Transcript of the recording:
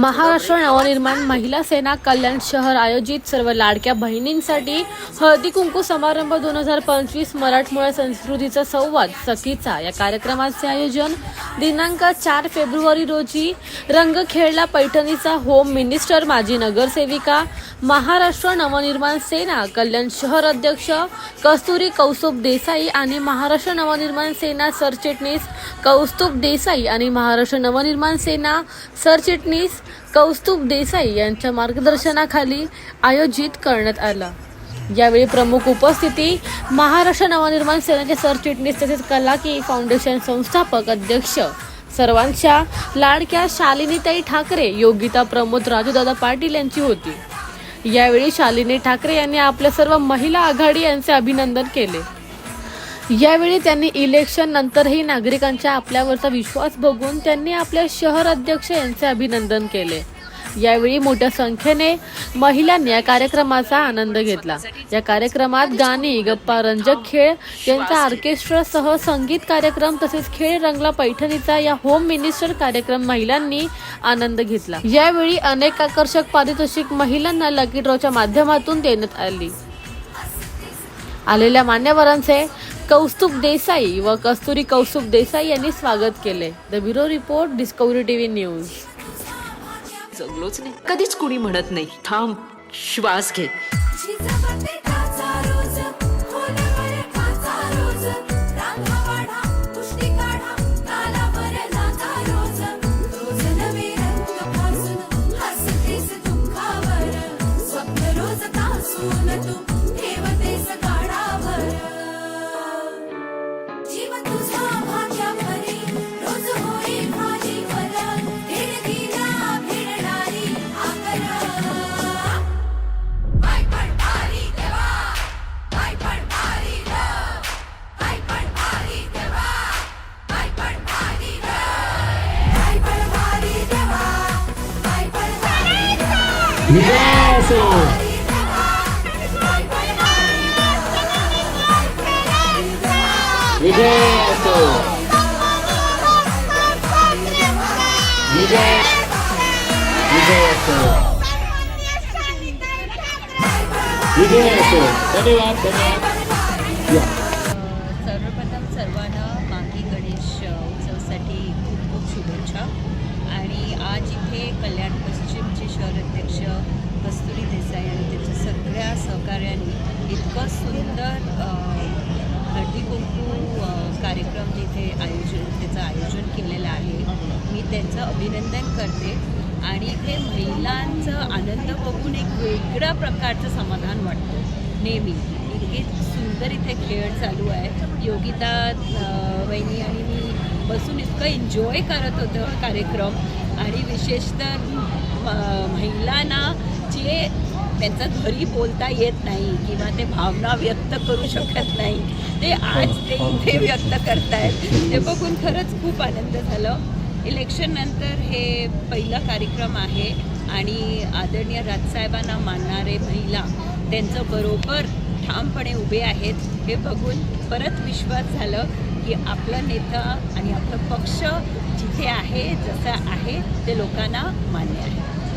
महाराष्ट्र नवनिर्माण महिला सेना कल्याण शहर आयोजित सर्व लाडक्या बहिणींसाठी हळदी कुंकू समारंभ दोन हजार पंचवीस मराठमोळ्या संस्कृतीचा संवाद सखीचा. या कार्यक्रमाचे आयोजन दिनांक चार फेब्रुवारी रोजी रंगखेळला पैठणीचा होम मिनिस्टर माजी नगरसेविका महाराष्ट्र नवनिर्माण सेना कल्याण शहर अध्यक्ष कस्तुरी कौस्तुभ देसाई आणि महाराष्ट्र नवनिर्माण सेना सरचिटणीस कौस्तुभ देसाई आणि महाराष्ट्र नवनिर्माण सेना सरचिटणीस कौस्तुभ देसाई यांच्या मार्गदर्शनाखाली आयोजित करण्यात आला. यावेळी प्रमुख उपस्थिती महाराष्ट्र नवनिर्माण सेनेचे सरचिटणीस तसेच कलाकी फाउंडेशन संस्थापक अध्यक्ष सर्वांच्या लाडक्या शालिनीताई ठाकरे योगिता प्रमोद राजूदादा पाटील यांची होती. यावेळी शालिनी ठाकरे यांनी आपल्या सर्व महिला आघाडी यांचे अभिनंदन केले. यावेळी त्यांनी इलेक्शन नंतरही नागरिकांच्या आपल्यावरचा विश्वास बघून त्यांनी आपल्या शहर अध्यक्ष यांचे अभिनंदन केले. यावेळी मोठ्या संख्येने महिलांनी या कार्यक्रमाचा आनंद घेतला. या कार्यक्रमात गाणी गप्पा रंजक खेळ यांचा ऑर्केस्ट्रासह संगीत कार्यक्रम तसेच खेळ रंगला पैठणीचा या होम मिनिस्टर कार्यक्रम महिलांनी आनंद घेतला. यावेळी अनेक आकर्षक पारितोषिक महिलांना लकी ड्रॉच्या माध्यमातून देण्यात आली. आलेल्या मान्यवरांचे कौस्तुभ देसाई व कस्तुरी कौस्तुभ देसाई यांनी स्वागत केले. The bureau report Discovery TV news जगलोच नाही. कधीच कुणी म्हणत नाही थांब श्वास घे. Yes! Ligeso! Ligeso! Ligeso! धन्यवाद धन्यवाद सर्वप्रथम सर्वांना मागी गणेश उत्सवसाठी खूप खूप शुभेच्छा आणि आज इथे कल्याण पश्चिमचे शहर अध्यक्ष कस्तुरी देसाई आणि त्याच्या सगळ्या सहकार्यांनी इतकं सुंदर अ, हळदी कुंकू कार्यक्रम जिथे आयोजन त्याचं आयोजन केलेलं आहे. मी त्यांचं अभिनंदन करते. आणि इथे महिलांचं आनंद बघून एक वेगळ्या प्रकारचं समाधान वाटतं. नेहमी. इतके सुंदर इथे खेळ चालू आहे योगिता वहिनी आणि मी बसून इतकं एन्जॉय करत होतो हा कार्यक्रम. आणि विशेषतः म- महिलांना जे त्यांचं घरी बोलता येत नाही किंवा ते भावना व्यक्त करू शकत नाही ते आज ते इथे व्यक्त करतायत. ते बघून खरंच खूप आनंद झालं. इलेक्शन नंतर हे पहिला कार्यक्रम आहे आणि आदरणीय राजसाहेबांना मानणारे महिला त्यांचं बरोबर ठामपणे उभे आहेत हे बघून परत विश्वास झालं. की आपला नेता आणि आपलं पक्ष जिथे आहे जसं आहे ते लोकांना मान्य आहे.